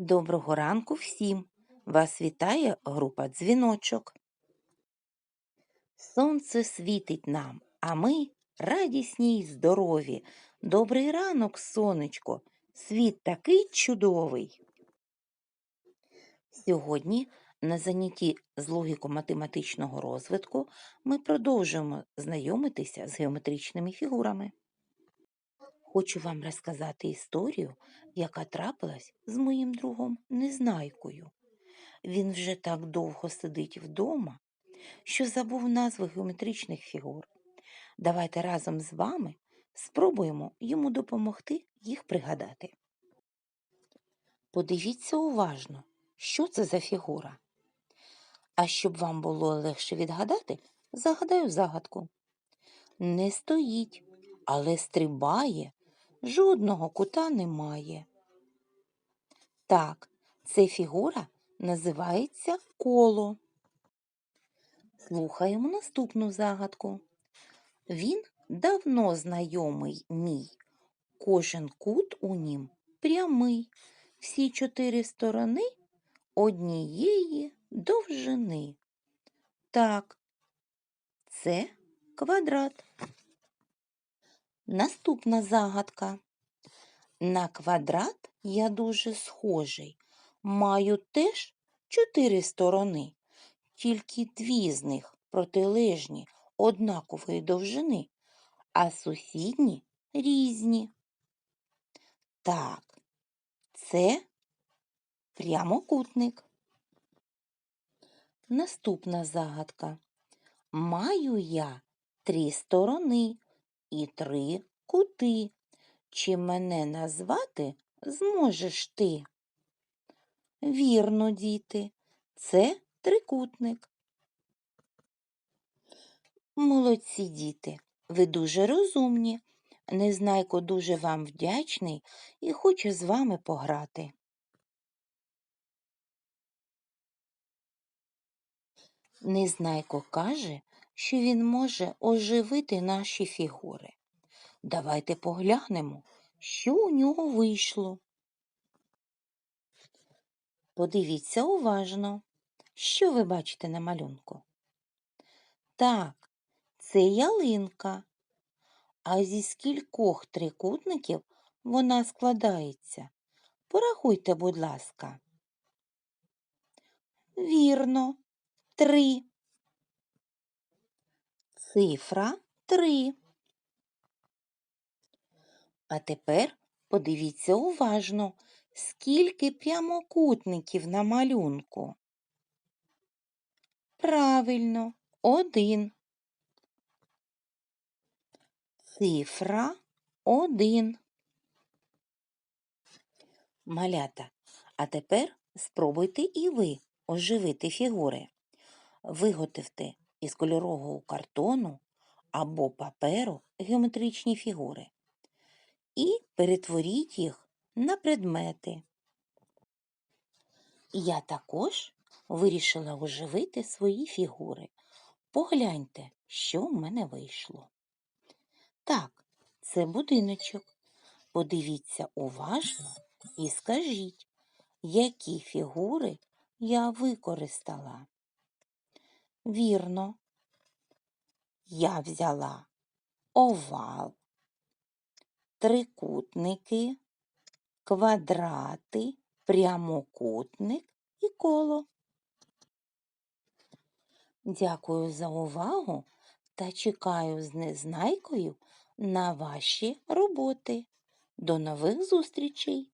Доброго ранку всім! Вас вітає група Дзвіночок. Сонце світить нам, а ми радісні й здорові. Добрий ранок, сонечко, світ такий чудовий. Сьогодні на занятті з логіко-математичного розвитку ми продовжуємо знайомитися з геометричними фігурами. Хочу вам розказати історію, яка трапилась з моїм другом Незнайкою. Він вже так довго сидить вдома, що забув назви геометричних фігур. Давайте разом з вами спробуємо йому допомогти їх пригадати. Подивіться уважно, що це за фігура. А щоб вам було легше відгадати, загадаю загадку. Не стоїть, але стрибає, жодного кута немає. Так, це фігура називається коло. Слухаємо наступну загадку. Він давно знайомий мій. Кожен кут у нім прямий. Всі чотири сторони однієї довжини. Так, це квадрат. Наступна загадка. На квадрат я дуже схожий. Маю теж чотири сторони, тільки дві з них протилежні однакової довжини, а сусідні різні. Так, це прямокутник. Наступна загадка. Маю я три сторони і три кути. Чи мене назвати зможеш ти? Вірно, діти, це трикутник. Молодці діти, ви дуже розумні. Незнайко дуже вам вдячний і хоче з вами пограти. Незнайко каже, що він може оживити наші фігури. Давайте поглянемо, що у нього вийшло. Подивіться уважно, що ви бачите на малюнку. Так, це ялинка. А зі скількох трикутників вона складається? Порахуйте, будь ласка. Вірно, три. Цифра три. А тепер подивіться уважно, скільки прямокутників на малюнку. Правильно, один. Цифра один. Малята, а тепер спробуйте і ви оживити фігури. Виготовте із кольорового картону або паперу геометричні фігури і перетворіть їх на предмети. Я також вирішила оживити свої фігури. Погляньте, що в мене вийшло. Так, це будиночок. Подивіться уважно і скажіть, які фігури я використала. Вірно, я взяла овал, трикутники, квадрати, прямокутник і коло. Дякую за увагу та чекаю з незнайкою на ваші роботи. До нових зустрічей!